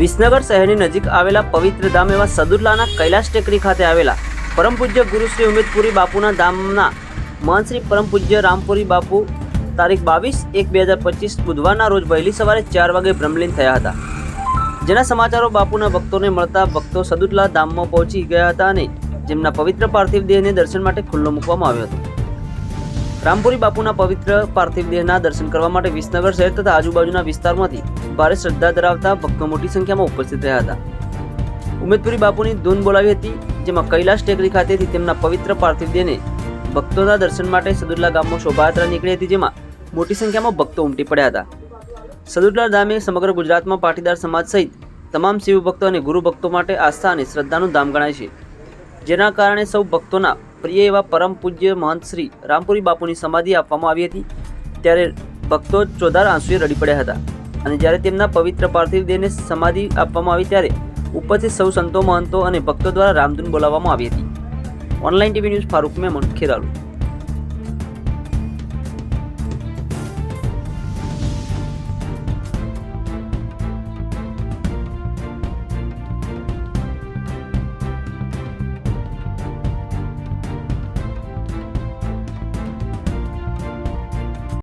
વિસનગર શહેરની નજીક આવેલા પવિત્ર ધામ એવા સદુલ્લાના કૈલાશ ટેકરી ખાતે આવેલા પરમ પૂજ્ય ગુરુ શ્રી ઉમેદપુરી બાપુના ધામના મહંત શ્રી પરમ પૂજ્ય રામપુરી બાપુ તારીખ બાવીસ એક બે હજાર પચીસ બુધવારના રોજ વહેલી સવારે ચાર વાગે બ્રહ્મલીન થયા હતા. જેના સમાચારો બાપુના ભક્તોને મળતા ભક્તો સદુલ્લા ધામમાં પહોંચી ગયા હતા અને જેમના પવિત્ર પાર્થિવ દેહને દર્શન માટે ખુલ્લો મૂકવામાં આવ્યો હતો. રામપુરી બાપુના પવિત્ર પાર્થિવ દેહના દર્શન કરવા માટે વિસનગર શહેર તથા આજુબાજુના વિસ્તારમાંથી ભારે શ્રદ્ધા ધરાવતા ભક્તો મોટી સંખ્યામાં ઉપસ્થિત રહ્યા હતા. ઉમેદપુરી બાપુની ધૂન બોલાવી હતી, જેમાં કૈલાશ ટેકરી ખાતેથી તેમના પવિત્ર પાર્થિવ દેહને ભક્તોના દર્શન માટે સદુરલા ગામમાં શોભાયાત્રા નીકળી હતી, જેમાં મોટી સંખ્યામાં ભક્તો ઉમટી પડ્યા હતા. સદુરલા ધામે સમગ્ર ગુજરાતમાં પાટીદાર સમાજ સહિત તમામ શિવ ભક્તો અને ગુરુ ભક્તો માટે આસ્થા અને શ્રદ્ધાનું ધામ ગણાય છે. જેના કારણે સૌ ભક્તોના પ્રિય એવા પરમ પૂજ્ય મહંત શ્રી રામપુરી બાપુની સમાધિ આપવામાં આવી હતી. ત્યારે ભક્તો ચોધાર આંસુએ રડી પડ્યા હતા. અને જ્યારે તેમના પવિત્ર પાર્થિવ દેહને સમાધિ આપવામાં આવી ત્યારે ઉપસ્થિત સૌ સંતો મહંતો અને ભક્તો દ્વારા રામધૂન બોલાવવામાં આવી હતી. Online TV news Farooq Memon Kheralu.